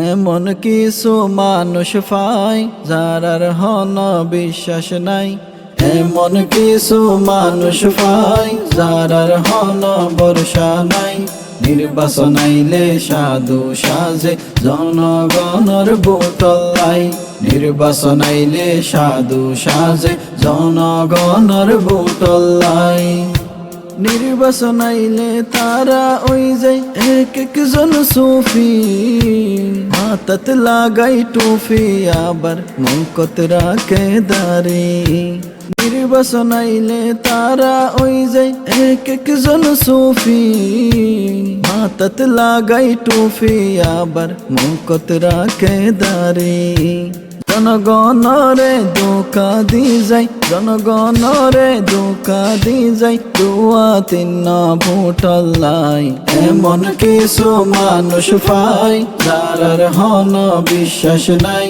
এমন কিছু মানুষ পাই যারার হন বিশ্বাস নাই। এমন কিছু মানুষ পাই যারার হন বর্ষা নাই। নির্বাচন আইলে সাধু সাজে জনগণর বোতলাই নির্বাচন আইলে সাধু সাজে জনগণর বোতলাই নির্বাচন আইলে তারা ওই যাই এক একজন সুফি। হাতত লাগাই টুফি, আবার মুকত রাখে দাঁড়ি। নির্বাচন আইলে তারা ওই যাই এক একজন সুফি। হাতত লাগাই টুফি, আবার মুকত রাখে দাঁড়ি। জনগণরে ধোকা দি যাই জনগণরে ধোকা দি যাই দুয়া তিন ভোটলাই এমন কিছু মানুষ পাই, যারার হন বিশ্বাস নাই।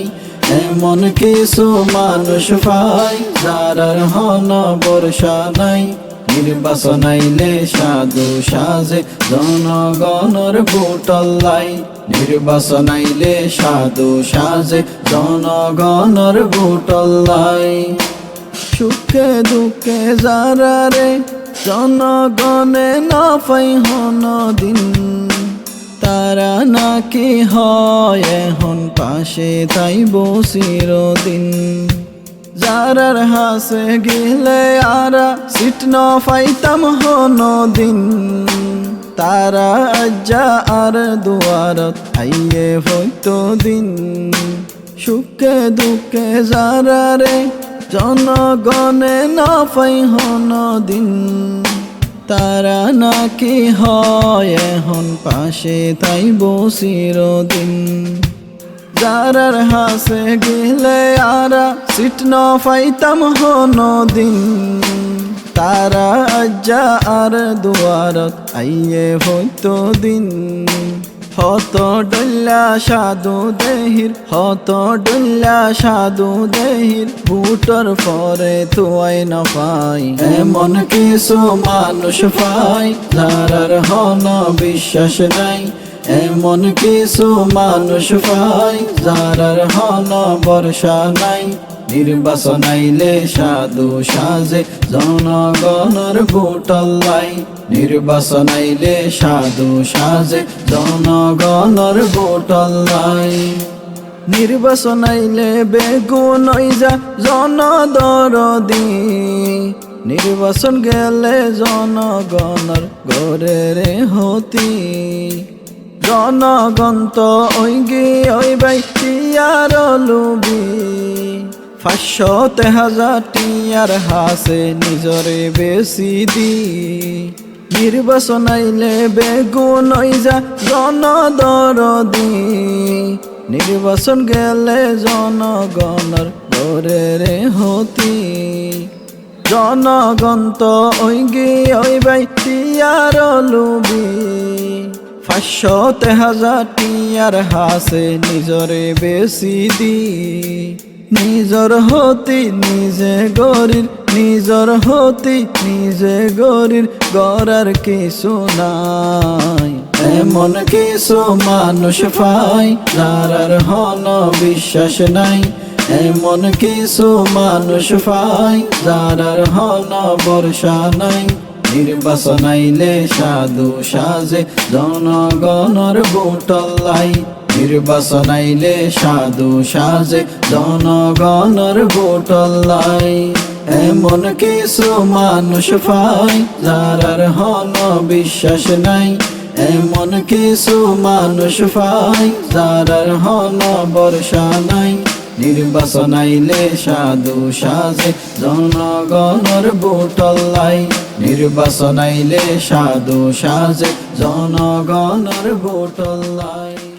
এমন কিছু মানুষ পাই, যারার হন বর্ষা নাই। নির্বাচন আইলে সাধু সাজে, জনগণর ভোটলাই নির্বাচন আইলে সাধু সাজে জনগণর ভোটলাই সুখে দুঃখে যারা রে জনগণে না পাই হন দিন, তারা নাকি হয় এখন পাশে তাই বসিরদিন যারার হাসে গেলে আরা সিট ন পাইতাম হন দিন তারা আজ্জা আর দুয়ারত আইয়ে হইতো দিন। সুখে দুঃখে যারা রে, জনগণে না পাই হন দিন। তারা নাকি হয় এখন পাশে তাই বসিরদিন যারার হাসে গেলে আরা সিট ন পাইতাম হন দিন। তারা আজ্জা আর দুয়ারত আইয়ে হইতো দিন। হত ডল্লা সাধু দেহির, হত ডল্লা সাধু দেহির বুটর পরে তুয়াই না পাই। এমন কিছু মানুষ পাই, যারার হন বিশ্বাস নাই। এমন কিছু মানুষ পাই, যারার হন বর্ষা নাই। নির্বাচন আইলে সাধু সাজে জনগণর ভোটলাই নির্বাচন আইলে সাধু সাজে জনগণর ভোটলাই নির্বাচন আইলে বেগুন যা জনদরদি। নির্বাচন গেলে জনগণর গরের হতি। জনগণ তো ওই গি ওই বাই টিয়ার লুবি। পাঁচশতে হাজার টিয়ার হাসে নিজরে বেশি দি। নির্বাচন আইলে বেগুন যা জনদরদি। নির্বাচন গেলে জনগণর গরের হতি জনগণ তো ওই গি ওই বাই টিয়ার লুবি। পাঁচশতে হাজার টিয়ার হাসে নিজরে বেশি দি। নিজর হতি নিজে গরির, নিজর হতি নিজে গরির, গড়ার কিছু নাই। এমন কিছু মানুষ পাই, যারার হন বিশ্বাস নাই। এমন কিছু মানুষ পাই, যারার হন বর্ষা নাই। নির্বাচন আইলে সাধু সাজে, জনগণর ভোটলাই নির্বাচন আইলে সাধু সাজে জনগণর ভোটলাই এমন কিছু মানুষ পাই যারার হন বিশ্বাস নাই। এমন কিছু মানুষ পাই যারার হন বর্ষা নাই। নির্বাচন আইলে সাধু সাজে জনগণর ভোটলাই নির্বাচন আইলে সাধু সাজে জনগণর ভোটলাই